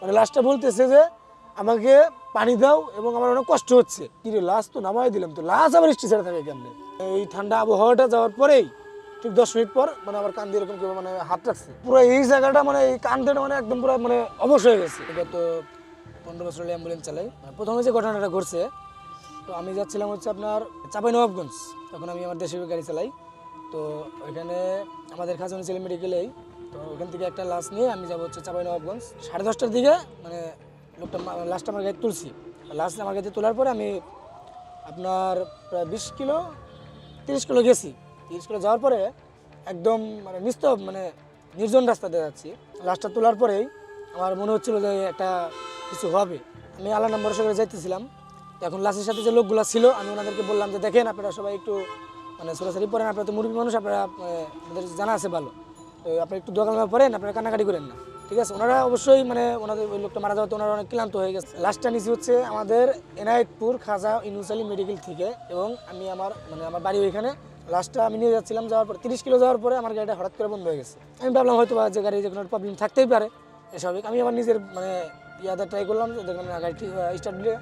মানে লাস্টটা বলতেছে যে, আমাকে পানি দাও এবং আমার অনেক কষ্ট হচ্ছে। কি রে লাস্ট তো নামাই দিলাম, তো লাস্ট আবার স্টেশনে থাকে কেমনে? এই ঠান্ডা আবহাওয়াটা যাওয়ার পরেই, ঠিক দশ মিনিট পর মানে আমার কান দিয়ে এরকম কেউ মানে হাত রাখছে। পুরো এই জায়গাটা মানে এই কানটা মানে একদম পুরো মানে অবশ হয়ে গেছে। গত পনেরো বছর হলে অ্যাম্বুলেন্স চালাই। মানে প্রথমে যে ঘটনাটা ঘটছে, তো আমি যাচ্ছিলাম হচ্ছে আপনার চাপাই নবাবগঞ্জ। তখন আমি আমার দেশের গাড়ি চালাই। তো ওইখানে আমাদের খাজানি ছেলে মেডিকেলেই তো ওখান থেকে একটা লাশ নিয়ে আমি যাব হচ্ছে চাপাই নবাবগঞ্জ সাড়ে দশটার দিকে মানে লোকটা লাস্ট আমার গাড়ি তুলছি। লাস্ট আমার গাড়িতে তোলার পরে আমি আপনার প্রায় বিশ কিলো তিরিশ কিলো গেছি। তিরিশ কিলো যাওয়ার পরে একদম মানে নিস্তব মানে নির্জন রাস্তা রাস্তাতে যাচ্ছি। লাশটা তোলার পরেই আমার মনে হচ্ছিল যে একটা কিছু হবে। আমি আল্লাহ নম্বর সঙ্গে যাইতেছিলাম। এখন লাশের সাথে যে লোকগুলো ছিল আমি ওনাদেরকে বললাম যে দেখেন আপনারা সবাই একটু মানে সরাসরি পড়েন আপনারা তো মুরগি মানুষ আপনারা মানে, জানা আছে ভালো। আপনি একটু দোকান পড়েন, আপনারা কান্নাকাটি করেন না। ঠিক আছে? ওনারা অবশ্যই মানে ওনাদের ওই লোকটা মারা যাওয়াতে ওনারা অনেক ক্লান্ত হয়ে গেছে। লাস্টটা নিচে হচ্ছে আমাদের এনায়েতপুর খাজা ইনুসালি মেডিকেল থেকে এবং আমি আমার মানে আমার বাড়ি ওইখানে। লাস্টটা আমি নিয়ে যাচ্ছিলাম, যাওয়ার পরে তিরিশ কিলো যাওয়ার পরে আমার গাড়িটা হঠাৎ করে বন্ধ হয়ে গেছে। আমি ভাবলাম হয়তো যে গাড়ি যে কোনো প্রবলেম থাকতেই পারে স্বাভাবিক। আমি আমার নিজের মানে ইয়াতে ট্রাই করলাম দেখলাম গাড়ি স্টার্ট দিলে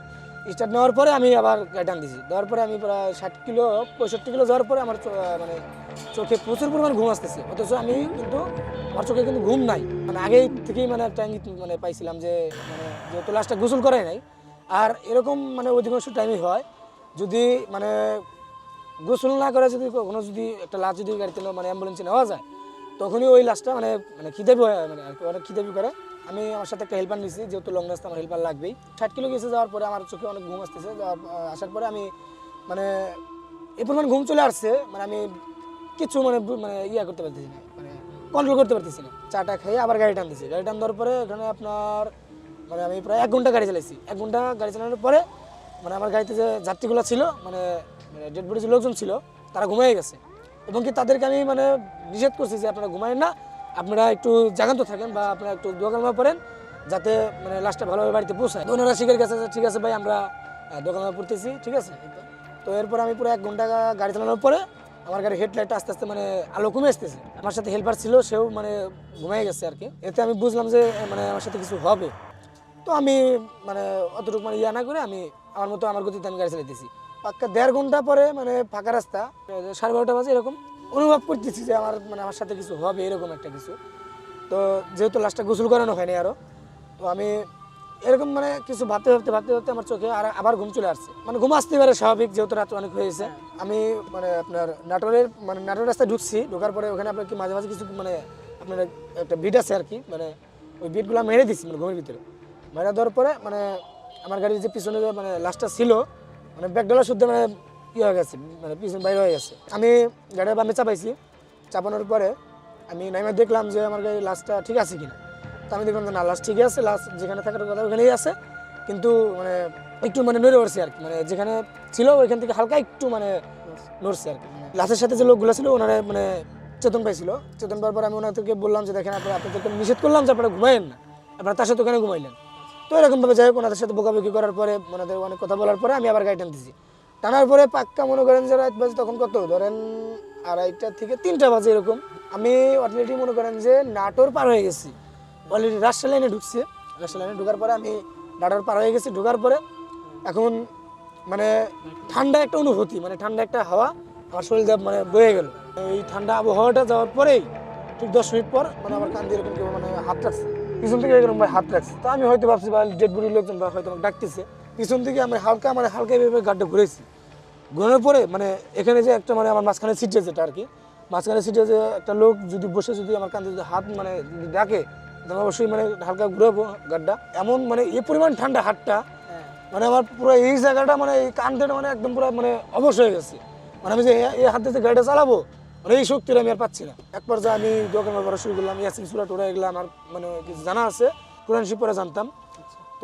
স্টার্ট নেওয়ার পরে আমি আবার টান দিয়েছি দেওয়ার পরে আমি প্রায় ষাট কিলো, পঁয়ষট্টি কিলো যাওয়ার পরে আমার মানে চোখে প্রচুর পরিমাণ ঘুম আসতেছে। অথচ আমি কিন্তু, আমার চোখে কিন্তু ঘুম নাই। মানে আগেই থেকেই মানে ইঙ্গিত মানে পাইছিলাম যে মানে যেহেতু লাস্টটা গোসল করাই নাই, আর এরকম মানে অধিকাংশ টাইমই হয়। যদি মানে গোসল না করে যদি কখনো যদি একটা লাশ যদি গাড়িতে মানে অ্যাম্বুলেন্সে নেওয়া যায়, তখনই ওই লাশটা মানে মানে খিদেবি হয় মানে অনেক খিদেবি করে। আমি আমার সাথে একটা হেল্পার নিয়েছি যেহেতু লং রাস্তা আমার হেল্পার লাগবেই। ষাট কিলো গেছে যাওয়ার পরে আমার চোখে অনেক ঘুম আসতেছে আসার পরে আমি মানে এই পরিমাণ ঘুম চলে আসছে মানে আমি কিছু মানে মানে ইয়া করতে পারতেছি না মানে কন্ট্রোল করতে পারতেছি না। চাটা খেয়ে আবার গাড়ি টানতেছি গাড়ি টান দেওয়ার পরে এখানে আপনার মানে আমি প্রায় এক ঘণ্টা গাড়ি চালাইছি। এক ঘণ্টা গাড়ি চালানোর পরে মানে আমার গাড়িতে যে যাত্রীগুলো ছিল মানে ডেড বডি যে লোকজন ছিল, তারা ঘুমিয়ে গেছে। এবং কি তাদেরকে আমি মানে নিষেধ করছি যে আপনারা ঘুমায়েন না আপনারা একটু জাগান্ত থাকেন বা আপনারা একটু দোকানমা পড়েন, যাতে মানে লাস্টটা ভালোভাবে বাড়িতে পৌঁছায়। ওনারা শিখের কাছে ঠিক আছে ভাই, আমরা দোকানমা পড়তেছি, ঠিক আছে? তো এরপর আমি পুরো এক ঘণ্টা গাড়ি চালানোর পরে আমার গাড়ির হেডলাইট আস্তে আস্তে মানে আলো কমে আসতেছে। আমার সাথে হেল্পার ছিল, সেও মানে ঘুমাই গেছে আর কি। এতে আমি বুঝলাম যে মানে আমার সাথে কিছু হবে। তো আমি মানে অতটুকু মানে ইয়া না করে আমি আমার মতো আমার গতিতে আমি গাড়ি চালাইতেছি। পাক্কা দেড় ঘণ্টা পরে মানে ফাঁকা রাস্তা, সাড়ে বারোটা বাজে এরকম। অনুভব করতেছি যে আমার মানে আমার সাথে কিছু হবে এরকম একটা কিছু। তো যেহেতু লাস্টটা গোসল করানো হয়নি আরও তো আমি এরকম মানে কিছু ভাবতে ভাবতে ভাবতে ভাবতে আমার চোখে আর আবার ঘুম চলে আসছে। মানে ঘুম আসতে পারে স্বাভাবিক যেহেতু রাত অনেক হয়েছে। আমি মানে আপনার নাটোরের মানে নাটোর রাস্তায় ঢুকছি ঢোকার পরে ওখানে আপনার কি মাঝে মাঝে কিছু মানে আপনার একটা বিট আছে আর কি মানে ওই বিটগুলো মেরে দিচ্ছি মানে ঘুমের ভিতরে। মেরে দেওয়ার পরে মানে আমার গাড়ির যে পিছনে যে মানে লাস্টটা ছিল মানে ব্যাগডালা শুদ্ধ মানে ইয়ে হয়ে গেছে? মানে পিছনে বাইরে হয়ে গেছে আমি গাড়ির বামে চাপাইছি। চাপানোর পরে আমি নাইমে দেখলাম যে আমার গাড়ির লাস্টটা ঠিক আছে কিনা। তো আমি দেখলাম যে না লাস্ট ঠিকই আছে লাস্ট যেখানে থাকার কথা ওখানেই আছে। কিন্তু মানে একটু মানে নড়ে পড়ছে আর কি মানে যেখানে ছিল ওইখান থেকে হালকা একটু মানে নড়ছে আর কি লাস্টের সাথে যে লোকগুলো ছিল ওনারা মানে চেতন পাইছিল। চেতন পাওয়ার পর আমি ওনাদেরকে বললাম যে, দেখেন আপনারা, আপনাদেরকে নিষেধ করলাম যে আপনারা ঘুমাইন না। আপনারা তার সাথে ওখানে ঘুমাইলেন। তো এরকমভাবে যাই হোক, ওনাদের সাথে বোকাবুকি করার পরে, ওনাদের অনেক কথা বলার পরে আমি আবার গাড়ি টানতেছি। টানার পরে পাক্কা মনে করেন যে রাত বাজে তখন কত? ধরেন আড়াইটা থেকে তিনটা বাজে এরকম। আমি অলরেডি মনে করেন যে নাটোর পার হয়ে গেছি। অলরেডি রাজশাহী লাইনে ঢুকছি। রাস্তা লাইনে ঢোকার পরে আমি নাটোর পার হয়ে গেছি। ঢোকার পরে এখন মানে ঠান্ডা একটা অনুভূতি মানে ঠান্ডা একটা হাওয়া, আমার শরীর মানে বয়ে গেল। এই ঠান্ডা আবহাওয়াটা যাওয়ার পরেই ঠিক দশ মিনিট পর মানে আমার কান দিয়ে এরকম কেউ মানে হাত রাখছে। পিছন থেকে এরকম ভাই হাত রাখছে। তো আমি হয়তো ভাবছি বা ডেড বডির লোকজন বা হয়তো আমাকে ডাকতেছে। পিছন থেকে আমি হালকা মানে হালকা এভাবে গাড়িটা ঘুরেছি। ঘোরার পরে মানে এখানে যে একটা মানে আমার মাঝখানে সিটে যেটা আর কি মাঝখানে সিটে যে একটা লোক যদি বসে যদি আমার কান্দে যদি হাত মানে ডাকে তাহলে অবশ্যই মানে হালকা ঘুরাবো গাড়িটা। এমন মানে এই পরিমাণ ঠান্ডা হাতটা মানে আমার পুরো এই জায়গাটা মানে এই কানটা মানে একদম পুরো মানে অবশ হয়ে গেছে। মানে আমি যে এই হাত দিয়ে যে গাড়িটা চালাবো মানে এই শক্তিটা আমি আর পাচ্ছি না। একবার যে আমি দোকান পড়া শুরু করলাম ইয়াসিন সুরা টোরা এগুলো আমার মানে কিছু জানা আছে কোরআন শিব পরে জানতাম।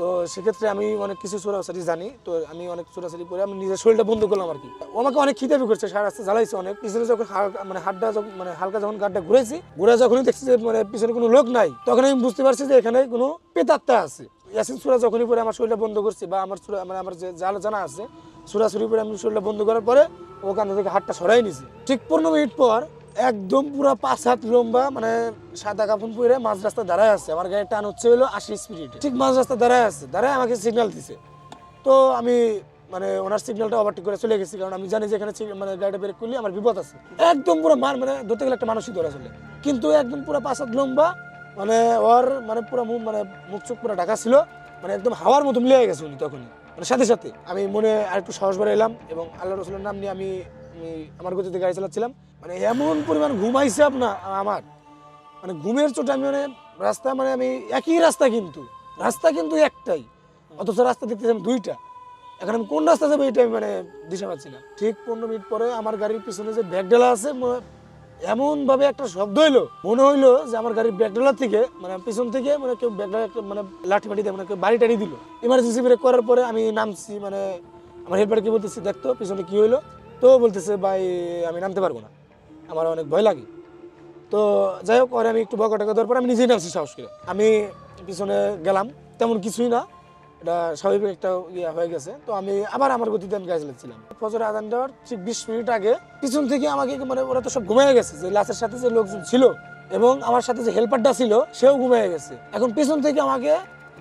তো সেক্ষেত্রে আমি অনেক কিছু চোরাচারি জানি। তো আমি অনেক চোরাচারি করে আমি নিজের শরীরটা বন্ধ করলাম আর কি। আমাকে অনেক খিদাবি করছে, সারা রাস্তা জ্বালাইছে অনেক। পিছনে যখন মানে হাতটা যখন মানে হালকা যখন গাড়িটা ঘুরেছি, ঘুরে যখনই দেখছি যে মানে পিছনে কোনো লোক নাই, তখন আমি বুঝতে পারছি যে এখানে কোনো পেতাত্তা আছে। ইয়াসিন সুরা যখনই পরে আমার শরীরটা বন্ধ করছি বা আমার সুরা মানে আমার যে জাল জানা আছে সুরাসুরি করে আমি শরীরটা বন্ধ করার পরে ও কান থেকে হাতটা সরাই নিছি। ঠিক পনেরো মিনিট পর একদম পুরো পাঁচ হাত লম্বা মানে সাদা কাপড় পরে মাঝ রাস্তা দাঁড়ায় আছে। আমার গাড়ির টান হচ্ছে হলো আশি স্পিড ঠিক মাঝ রাস্তা দাঁড়ায় আছে। দাঁড়ায় আমাকে সিগন্যাল দিছে। তো আমি মানে ওনার সিগন্যালটা ওভারটেক করে চলে গেছি। কারণ আমি জানি যে এখানে মানে গাড়িটা ব্রেক করলে আমার বিপদ আছে। একদম পুরো মার মানে ধরতে গেলে একটা মানুষই ধরে চলে। কিন্তু একদম পুরো পাঁচ হাত লম্বা মানে ওর মানে পুরো মুখ মানে মুখ চোখ পুরো ঢাকা ছিল। মানে একদম হাওয়ার মতো মিলিয়ে গেছে উনি তখনই। মানে সাথে সাথে। আমি মনে আরেকটু সাহস বেড়ে এলাম এবং আল্লাহ রসুলের নাম নিয়ে আমি আমি আমার গতিতে গাড়ি চালাচ্ছিলাম। মানে এমন পরিমাণ ঘুমাইছে আপনার আমার। মানে ঘুমের চোটে আমি মানে রাস্তা মানে আমি একই রাস্তা কিন্তু রাস্তা কিন্তু একটাই। অথচ রাস্তা দেখতেছি আমি দুইটা। এখন আমি কোন রাস্তা যাব এটা আমি মানে দিশা পাচ্ছি না। ঠিক পনেরো মিনিট পরে আমার গাড়ির পিছনে যে ব্যাগ ব্যাগডালা আছে, ম- এমন একটা শব্দ হইল। মনে হইল যে আমার গাড়ির ব্যাগ ব্যাগডালা থেকে মানে পিছন থেকে মানে কেউ ব্যাগডালা একটা মানে লাঠি মাটি দিয়ে মানে কেউ বাড়ি টাড়ি দিল। ইমার্জেন্সি ব্রেক করার পরে আমি নামছি মানে আমার হেল্পারকে বলতেছি দেখতো পিছনে কি হইল? তো বলতেছে, ভাই, আমি নামতে পারব না। আমার অনেক ভয় লাগে। তো যাই হোক, পরে আমি একটু বকাটাকা দেওয়ার পর আমি নিজেই নামছি সাহস করে। আমি পিছনে গেলাম, তেমন কিছুই না। এটা স্বাভাবিক একটা ইয়ে হয়ে গেছে। তো আমি আবার আমার গতিতে আমি গাছ লাগছিলাম ফজর আদান দেওয়ার ঠিক বিশ মিনিট আগে পিছন থেকে আমাকে মানে ওরা তো সব ঘুমিয়ে গেছে, যে লাশের সাথে যে লোকজন ছিল এবং আমার সাথে যে হেল্পারটা ছিল, সেও ঘুমিয়ে গেছে। এখন পিছন থেকে আমাকে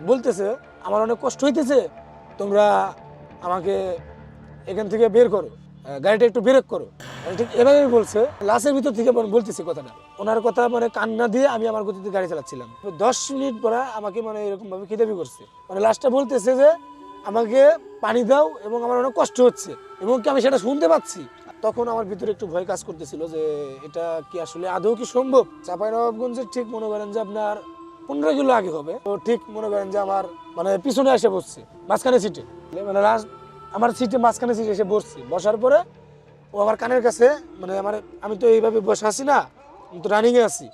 বলতেছে, আমার অনেক কষ্ট হইতেছে, তোমরা আমাকে এখান থেকে বের করো। গাড়িটা একটু ব্রেক করো। মানে ঠিক এভাবেই বলছে। লাশের ভিতর থেকে বলতেছি কথাটা। ওনার কথা মানে কান্না দিয়ে আমি আমার গতিতে গাড়ি চালাচ্ছিলাম। দশ মিনিট পরে আমাকে মানে এরকম ভাবে খিদাবি করছে। মানে লাস্টটা বলতেছে যে, আমাকে পানি দাও এবং আমার অনেক কষ্ট হচ্ছে এবং কি আমি সেটা শুনতে পাচ্ছি? তখন আমার ভিতরে একটু ভয় কাজ করতেছিল যে, এটা কি আসলে আদৌ কি সম্ভব? চাপাই নবাবগঞ্জের ঠিক মনে করেন যে, আপনার পনেরো কিলো আগে হবে। তো ঠিক মনে করেন যে, আমার মানে পিছনে এসে বসছে, মাঝখানে সিটে মানে লাস্ট আমার সিটে মাঝখানে সিটে এসে বসছি। বসার পরে ও আমার কানের কাছে মানে আমার, আমি তো এইভাবে বসে আছি না, আমি তো রানিংয়ে আছি।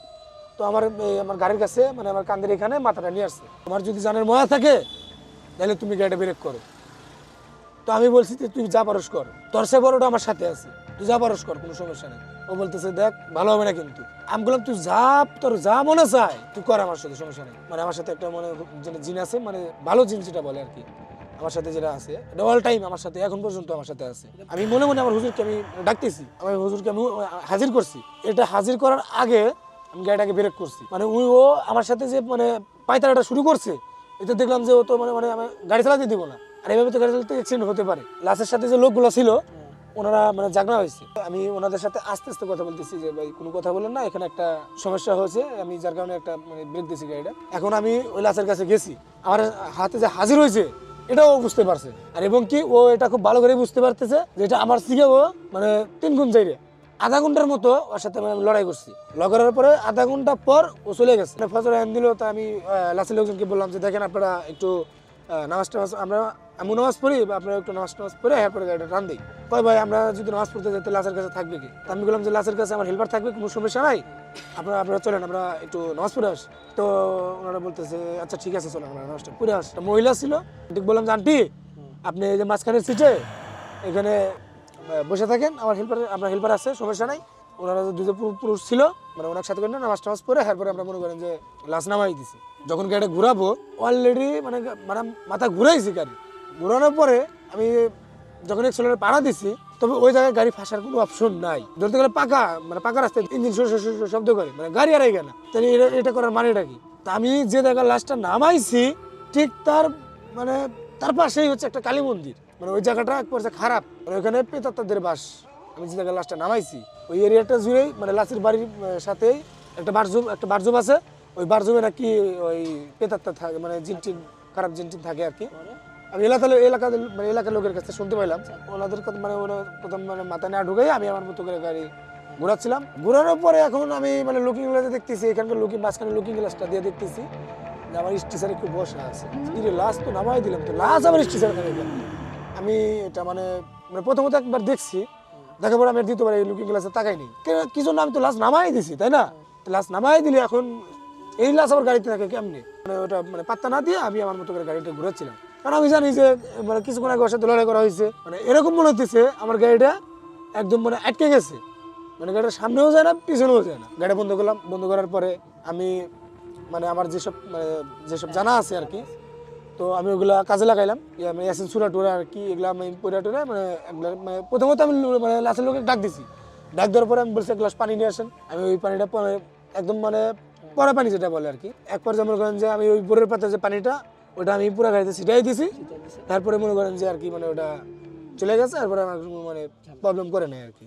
তো আমার আমার গাড়ির কাছে মানে আমার কান্দের এখানে মাথাটা নিয়ে আসছে। তোমার যদি জানের ময়া থাকে, তাহলে তুমি গাড়িটা ব্রেক করো। তো আমি বলছি যে, তুই যা পারস কর। তোর সে বড়টা আমার সাথে আছে। তুই যা পারস কর, কোনো সমস্যা নেই। ও বলতেছে, দেখ, ভালো হবে না কিন্তু। আমি বললাম, তুই যা, তোর যা মনে চায়, তুই কর আমার সাথে, সমস্যা নেই। মানে আমার সাথে একটা মানে জিন আছে মানে ভালো জিন যেটা বলে আর কি। আমার সাথে যেটা আছে অল টাইম আমার সাথে, এখন পর্যন্ত আমার সাথে আছে। আমি মনে মনে আমার হুজুরকে আমি ডাকতেছি আমার হুজুরকে আমি হাজির করছি। এটা হাজির করার আগে আমি গাড়িটাকে ব্রেক করছি। মানে ওই ও আমার সাথে যে মানে পায়তারাটা শুরু করছে, এটা দেখলাম যে ও তো মানে মানে আমি গাড়ি চালাতে দিব না। আর এইভাবে তো গাড়ি চালাতে অ্যাক্সিডেন্ট হতে পারে। লাশের সাথে যে লোকগুলো ছিল, ওনারা মানে জাগনা হয়েছে। আমি ওনাদের সাথে আস্তে আস্তে কথা বলতেছি যে, ভাই, কোনো কথা বলেন না, এখানে একটা সমস্যা হয়েছে, আমি যার কারণে একটা মানে ব্রেক দিয়েছি গাড়িটা। এখন আমি ওই লাশের কাছে গেছি। আমার হাতে যে হাজির হয়েছে এটাও বুঝতে পারছে। আর এবং কি ও এটা খুব ভালো করে বুঝতে পারতেছে যে এটা আমার থেকে ও মানে তিন গুণ চাইরে আধা ঘণ্টার মতো ওর সাথে আমি লড়াই করছি। লড়াইয়ের পরে আধা ঘণ্টা পর ও চলে গেছে। মানে ফজর আইন দিল, তা আমি লাসের লোকজনকে বললাম যে, দেখেন আপনারা একটু নামাজ টামাজ, আমরা আমি নামাজ পড়ি, বা আপনারা একটু নামাজ টামাজ পড়ে, এরপরে গাড়িটা টান দিই। কয়, ভাই, আমরা যদি নামাজ পড়তে যাই তো লাসের কাছে থাকবে কি? আমি বললাম যে লাসের কাছে আমার হেল্পার থাকবে, কোনো সমস্যা নাই। আপনারা আপনারা চলেন, আমরা একটু নামাজ পড়ে আসি। তো ওনারা বলতেছে আচ্ছা ঠিক আছে, চলেন, আমরা নামাজটা পড়ে আসি। মহিলা ছিল, ঠিক বললাম যে, আন্টি, আপনি এই যে মাঝখানের সিটে এখানে বসে থাকেন, আমার হেল্পার আপনার হেল্পার আছে, সমস্যা নাই। ওনারা দুজন পুরুষ ছিল মানে ওনার সাথে করে নামাজ টামাজ পরে এরপরে আমরা মনে করেন যে লাশ নামাই দিছি। যখন গাড়িটা ঘুরাবো অলরেডি মানে মানে মাথা ঘুরাইছি গাড়ি। ঘুরানোর পরে আমি যখন এক্সেলেটার পাড়া দিছি তবে ওই জায়গায় গাড়ি ফাঁসার কোনো অপশন নাই। ধরতে গেলে পাকা মানে পাকা রাস্তায় ইঞ্জিন শব্দ করে মানে গাড়ি আর না। তাহলে এটা এটা করার মানেটা কি? আমি যে জায়গায় লাশটা নামাইছি, ঠিক তার মানে তার পাশেই হচ্ছে একটা কালী মন্দির। মানে ওই জায়গাটা এক পর্যায়ে খারাপ। মানে ওইখানে পেতাত্তাদের বাস। আমি যে জায়গায় লাশটা নামাইছি, ওই এরিয়াটা জুড়েই মানে লাশের বাড়ির সাথেই একটা বারজুম একটা বারজুম আছে। ওই বারজুমে নাকি ওই পেতাত্তা থাকে মানে জিন টিন, খারাপ জিন টিন থাকে আর কি। আমি এলাকা এলাকা মানে এলাকার লোকের কাছে শুনতে পাইলাম ওনাদের কথা মানে ওরা প্রথম মানে মাথায় না ঢুকাই আমি আমার মতো করে গাড়ি ঘোরাচ্ছিলাম। ঘোরানোর পরে এখন আমি মানে লুকিং গ্লাসে দেখতেছি এখানকার লুকিং মাঝখানে লুকিং গ্লাসটা দিয়ে দেখতেছি যে আমার স্টেশনে একটু বসা আছে। লাশ তো নামাই দিলাম তো লাশ আমার স্টেশনে? আমি এটা মানে মানে প্রথমত একবার দেখছি দেখার পর আমি দ্বিতীয়বার এই লুকিং গ্লাসে তাকাইনি কেন- কি জন্য আমি তো লাশ নামাই দিছি তাই না? লাশ নামাই দিলে এখন এই লাশ আমার গাড়িতে থাকে কেমনি? মানে ওটা মানে পাত্তা না দিয়ে আমি আমার মতো করে গাড়িটা ঘুরাচ্ছিলাম। কারণ আমি জানি যে মানে কিছুক্ষণ আগে সাথে লড়াই করা হয়েছে। মানে এরকম মনে হতেছে আমার গাড়িটা একদম মানে আটকে গেছে। মানে গাড়িটা সামনেও যায় না, পিছনেও যায় না। গাড়ি বন্ধ করলাম, বন্ধ করার পরে আমি মানে আমার যেসব মানে যেসব জানা আছে আর কি, তো আমি ওগুলা কাজে লাগাইলাম। আমি এসেন সুরা টুরা আর কি, এগুলা আমি পুরা টুরা মানে এগুলা মানে প্রথমত আমি মানে লাশের লোকের ডাক দিছি। ডাক দেওয়ার পরে আমি বলছি, এক গ্লাস পানি নিয়ে আসেন। আমি ওই পানিটা একদম মানে পরা পানি যেটা বলে আর কি। এক পর্যায়ে মনে করেন যে আমি ওই বোরের পাতা যে পানিটা ওটা আমি পুরো গাড়িতে ছিটাই দিছি। তারপরে মনে করেন যে আর কি মানে ওটা চলে গেছে তারপরে আমার মানে প্রবলেম করে নেয় আর কি।